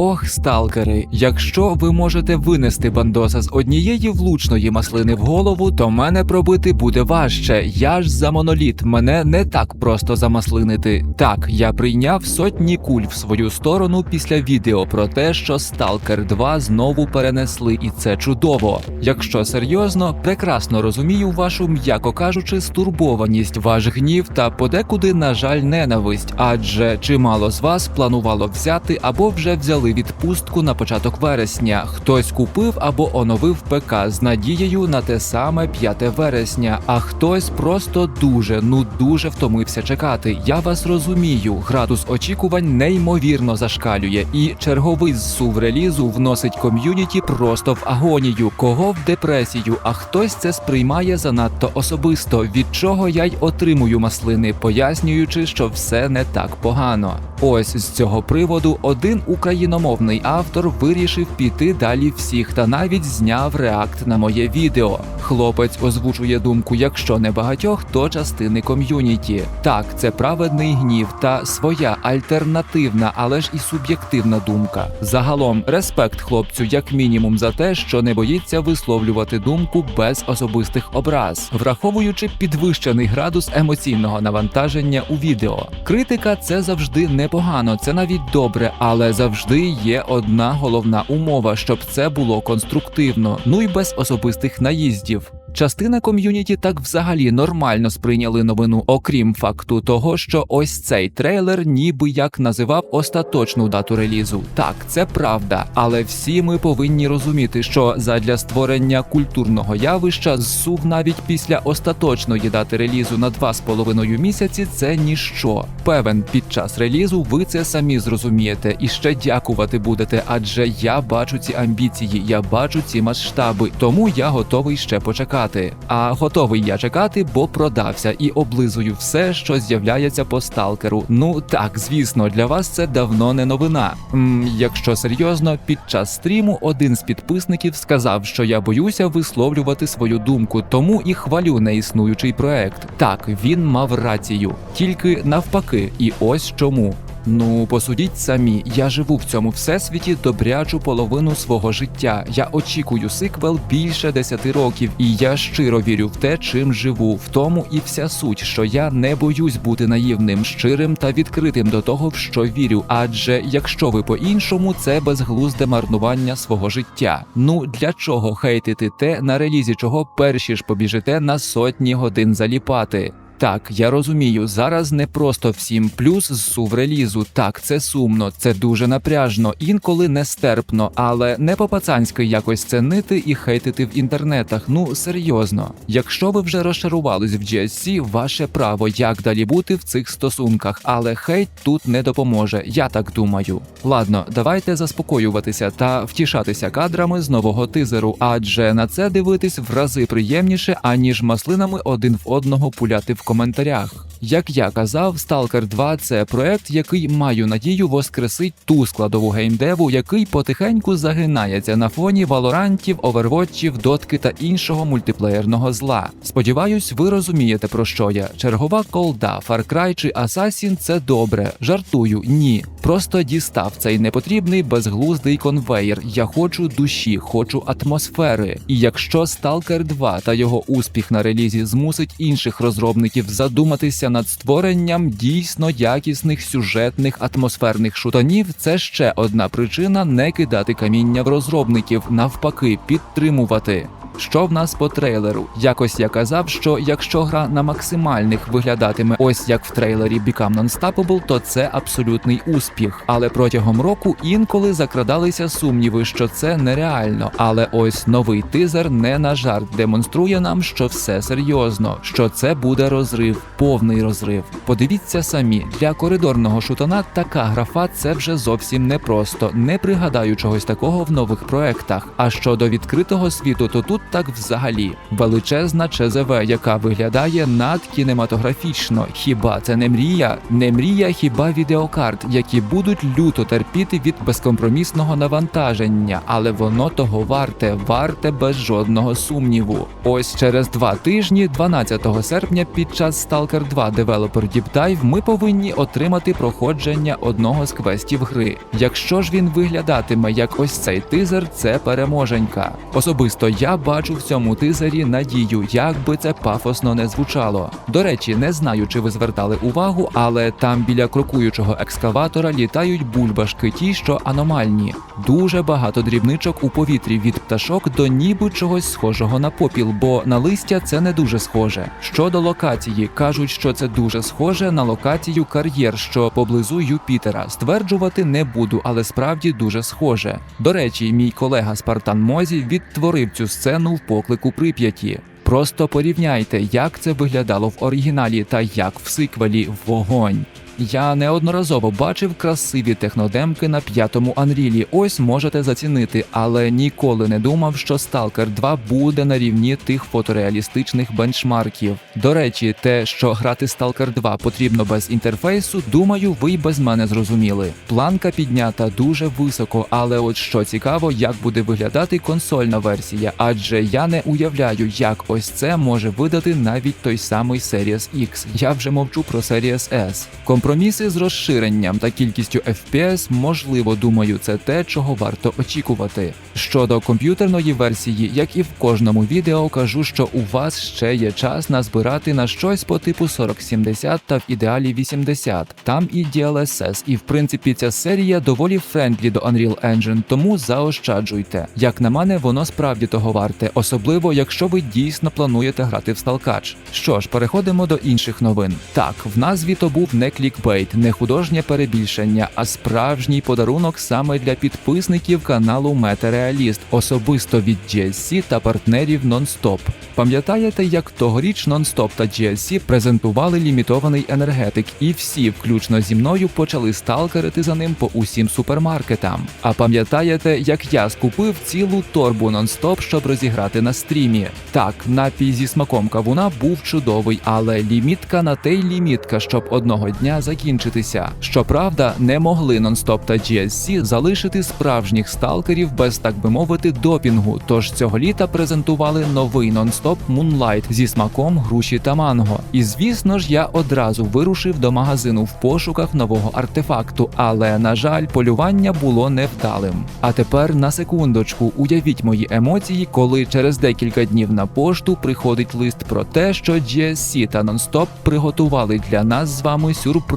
Ох, сталкери, якщо ви можете винести бандоса з однієї влучної маслини в голову, то мене пробити буде важче. Я ж за моноліт, мене не так просто замаслинити. Так, я прийняв сотні куль в свою сторону після відео про те, що Сталкер 2 знову перенесли, і це чудово. Якщо серйозно, прекрасно розумію вашу, м'яко кажучи, стурбованість, ваш гнів та подекуди, на жаль, ненависть, адже чимало з вас планувало взяти або вже взяли відпустку на початок вересня. Хтось купив або оновив ПК з надією на те саме 5 вересня, а хтось просто дуже, ну дуже втомився чекати. Я вас розумію. Градус очікувань неймовірно зашкалює, і черговий зсув релізу вносить ком'юніті просто в агонію, кого в депресію, а хтось це сприймає занадто особисто, від чого я й отримую маслини, пояснюючи, що все не так погано. Ось з цього приводу один україномовний автор вирішив піти далі всіх та навіть зняв реакт на моє відео. Хлопець озвучує думку, якщо не багатьох, то частини ком'юніті. Так, це праведний гнів та своя альтернативна, але ж і суб'єктивна думка. Загалом, респект хлопцю, як мінімум, за те, що не боїться висловлювати думку без особистих образ, враховуючи підвищений градус емоційного навантаження у відео. Критика це завжди непогано, це навіть добре, але завжди є одна головна умова, щоб це було конструктивно, ну і без особистих наїздів. Частина ком'юніті так взагалі нормально сприйняли новину, окрім факту того, що ось цей трейлер ніби як називав остаточну дату релізу. Так, це правда, але всі ми повинні розуміти, що задля створення культурного явища зсув навіть після остаточної дати релізу на два з половиною місяці це ніщо. Певен, під час релізу ви це самі зрозумієте і ще дякувати будете, адже я бачу ці амбіції, я бачу ці масштаби, тому я готовий ще почекати. А готовий я чекати, бо продався і облизую все, що з'являється по сталкеру. Ну так, звісно, для вас це давно не новина. М, якщо серйозно, під час стріму один з підписників сказав, що я боюся висловлювати свою думку, тому і хвалю неіснуючий проект. Так, він мав рацію, тільки навпаки, і ось чому. Ну, посудіть самі, я живу в цьому всесвіті добрячу половину свого життя. Я очікую сиквел більше 10 років, і я щиро вірю в те, чим живу. В тому і вся суть, що я не боюсь бути наївним, щирим та відкритим до того, в що вірю. Адже якщо ви по-іншому, це безглузде марнування свого життя. Ну для чого хейтити те, на релізі чого перші ж побіжите на сотні годин заліпати? Так, я розумію, зараз не просто всім плюс з сув релізу. Так, це сумно, це дуже напряжно, інколи нестерпно, але не по-пацанськи якось це нити і хейтити в інтернетах. Ну серйозно. Якщо ви вже розчарувались в GSC, ваше право, як далі бути в цих стосунках, але хейт тут не допоможе. Я так думаю. Ладно, давайте заспокоюватися та втішатися кадрами з нового тизеру, адже на це дивитись в рази приємніше, аніж маслинами один в одного пуляти в коментарях. Як я казав, Stalker 2 це проект, який маю надію воскресить ту складову геймдеву, який потихеньку загинається на фоні валорантів, овервотчів, дотки та іншого мультиплеєрного зла. Сподіваюсь, ви розумієте про що я. Чергова колда, Far Cry чи Assassin – це добре. Жартую, ні. Просто дістав цей непотрібний безглуздий конвейер. Я хочу душі, хочу атмосфери. І якщо Stalker 2 та його успіх на релізі змусить інших розробників задуматися над створенням дійсно якісних сюжетних атмосферних шутанів, це ще одна причина не кидати каміння в розробників, навпаки, підтримувати. Що в нас по трейлеру? Якось я казав, що якщо гра на максимальних виглядатиме ось як в трейлері Become Non-Stoppable, то це абсолютний успіх. Але протягом року інколи закрадалися сумніви, що це нереально. Але ось новий тизер не на жарт демонструє нам, що все серйозно, що це буде розрив, повний розрив. Подивіться самі, для коридорного шутана така графа це вже зовсім непросто. Не пригадаю чогось такого в нових проектах. А щодо відкритого світу, то тут так взагалі величезна ЧЗВ, яка виглядає надкінематографічно. Хіба це не мрія? Не мрія хіба відеокарт, які будуть люто терпіти від безкомпромісного навантаження, але воно того варте, варте без жодного сумніву. Ось через два тижні, 12 серпня, під час Stalker 2 надала девелопер Deep Dive, ми повинні отримати проходження одного з квестів гри. Якщо ж він виглядатиме як ось цей тизер, це переможенька. Особисто я бачу в цьому тизері надію, як би це пафосно не звучало. До речі, не знаю, чи ви звертали увагу, але там біля крокуючого екскаватора літають бульбашки, ті, що аномальні. Дуже багато дрібничок у повітрі від пташок до ніби чогось схожого на попіл, бо на листя це не дуже схоже. Щодо локації, кажуть, що це дуже схоже на локацію кар'єр, що поблизу Юпітера. Стверджувати не буду, але справді дуже схоже. До речі, мій колега Спартан Мозі відтворив цю сцену в поклику Прип'яті. Просто порівняйте, як це виглядало в оригіналі та як в сиквелі вогонь. Я неодноразово бачив красиві технодемки на п'ятому Анрілі. Ось можете зацінити, але ніколи не думав, що Stalker 2 буде на рівні тих фотореалістичних бенчмарків. До речі, те, що грати Stalker 2 потрібно без інтерфейсу, думаю, ви й без мене зрозуміли. Планка піднята дуже високо, але от що цікаво, як буде виглядати консольна версія, адже я не уявляю, як ось це може видати навіть той самий Series X. Я вже мовчу про Series S. Компроміси з розширенням та кількістю FPS, можливо, думаю, це те, чого варто очікувати. Щодо комп'ютерної версії, як і в кожному відео, кажу, що у вас ще є час назбирати на щось по типу 4070 та в ідеалі 80. Там і DLSS, і в принципі ця серія доволі френдлі до Unreal Engine, тому заощаджуйте. Як на мене, воно справді того варте, особливо якщо ви дійсно плануєте грати в Stalkatch. Що ж, переходимо до інших новин. Так, в назві то був не клікбейт, не художнє перебільшення, а справжній подарунок саме для підписників каналу Метареаліст, особисто від GSC та партнерів Nonstop. Пам'ятаєте, як тогоріч Nonstop та GSC презентували лімітований енергетик, і всі, включно зі мною, почали сталкерити за ним по усім супермаркетам. А пам'ятаєте, як я скупив цілу торбу Nonstop, щоб розіграти на стрімі? Так, напій зі смаком кавуна був чудовий, але лімітка на те й лімітка, щоб одного дня закінчитися. Щоправда, не могли Nonstop та GSC залишити справжніх сталкерів без, так би мовити, допінгу. Тож цього літа презентували новий Nonstop Moonlight зі смаком груші та манго. І звісно ж, я одразу вирушив до магазину в пошуках нового артефакту, але на жаль, полювання було невдалим. А тепер на секундочку, уявіть мої емоції, коли через декілька днів на пошту приходить лист про те, що GSC та Nonstop приготували для нас з вами сюрприз.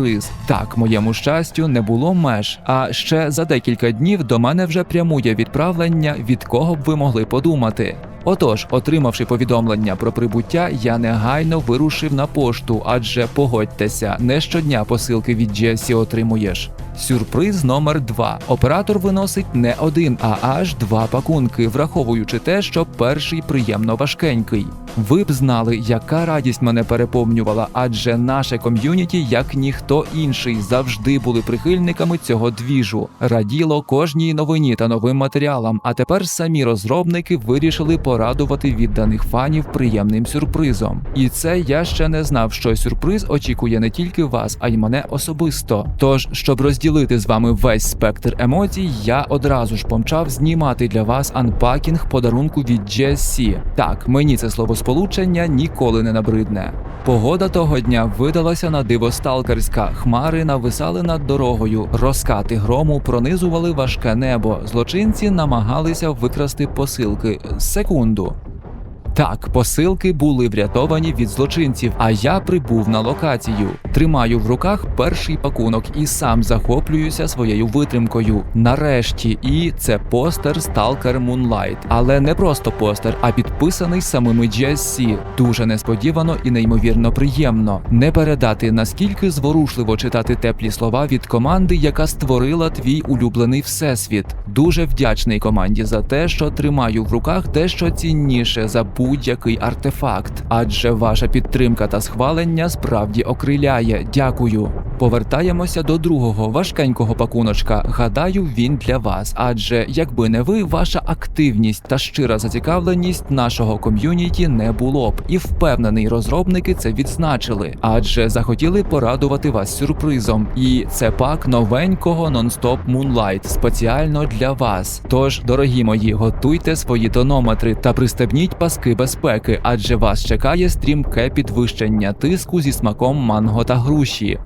Так, моєму щастю, не було меж. А ще за декілька днів до мене вже прямує відправлення, від кого б ви могли подумати. Отож, отримавши повідомлення про прибуття, я негайно вирушив на пошту, адже погодьтеся, не щодня посилки від GSC отримуєш. Сюрприз номер 2 Оператор виносить не один, а аж два пакунки, враховуючи те, що перший приємно важкенький. Ви б знали, яка радість мене переповнювала, адже наше ком'юніті, як ніхто інший, завжди були прихильниками цього двіжу. Раділо кожній новині та новим матеріалам. А тепер самі розробники вирішили порадувати відданих фанів приємним сюрпризом. І це я ще не знав, що сюрприз очікує не тільки вас, а й мене особисто. Тож, щоб розділити з вами весь спектр емоцій, я одразу ж помчав знімати для вас анпакінг подарунку від GSC. Так, мені це словосполучення ніколи не набридне. Погода того дня видалася на диво сталкерська. Хмари нависали над дорогою, розкати грому пронизували важке небо. Злочинці намагалися викрасти посилки. Секунду. fondo Так, посилки були врятовані від злочинців, а я прибув на локацію. Тримаю в руках перший пакунок і сам захоплююся своєю витримкою. Нарешті, і це постер Stalker Moonlight. Але не просто постер, а підписаний самими GSC. Дуже несподівано і неймовірно приємно. Не передати наскільки зворушливо читати теплі слова від команди, яка створила твій улюблений всесвіт. Дуже вдячний команді за те, що тримаю в руках дещо цінніше за будь-який артефакт, адже ваша підтримка та схвалення справді окриляє. Дякую. Повертаємося до другого важкенького пакуночка. Гадаю, він для вас. Адже якби не ви, ваша активність та щира зацікавленість нашого ком'юніті не було б. І впевнений, розробники це відзначили, адже захотіли порадувати вас сюрпризом. І це пак новенького нон-стоп Moonlight спеціально для вас. Тож, дорогі мої, готуйте свої тонометри та пристебніть паски безпеки, адже вас чекає стрімке підвищення тиску зі смаком манго та груші.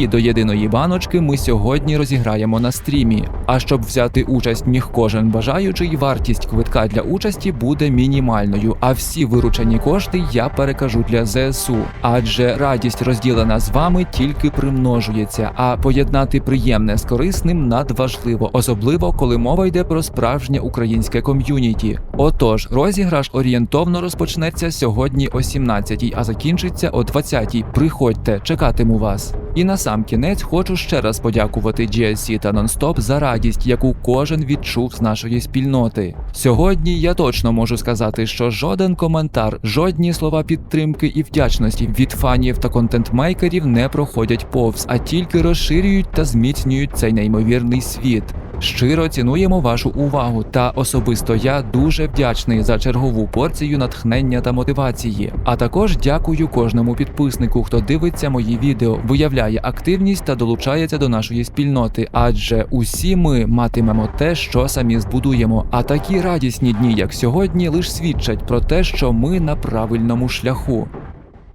Всі до єдиної баночки ми сьогодні розіграємо на стрімі. А щоб взяти участь міг кожен бажаючий, вартість квитка для участі буде мінімальною, а всі виручені кошти я перекажу для ЗСУ. Адже радість розділена з вами тільки примножується, а поєднати приємне з корисним надважливо, особливо коли мова йде про справжнє українське ком'юніті. Отож, розіграш орієнтовно розпочнеться сьогодні о 17-й, а закінчиться о 20-й. Приходьте, чекатиму вас. І на сам кінець хочу ще раз подякувати GSC та Nonstop за радість, яку кожен відчув з нашої спільноти. Сьогодні я точно можу сказати, що жоден коментар, жодні слова підтримки і вдячності від фанів та контентмейкерів не проходять повз, а тільки розширюють та зміцнюють цей неймовірний світ. Щиро цінуємо вашу увагу, та особисто я дуже вдячний за чергову порцію натхнення та мотивації. А також дякую кожному підписнику, хто дивиться мої відео, виявляє активність та долучається до нашої спільноти. Адже усі ми матимемо те, що самі збудуємо. А такі радісні дні, як сьогодні, лише свідчать про те, що ми на правильному шляху.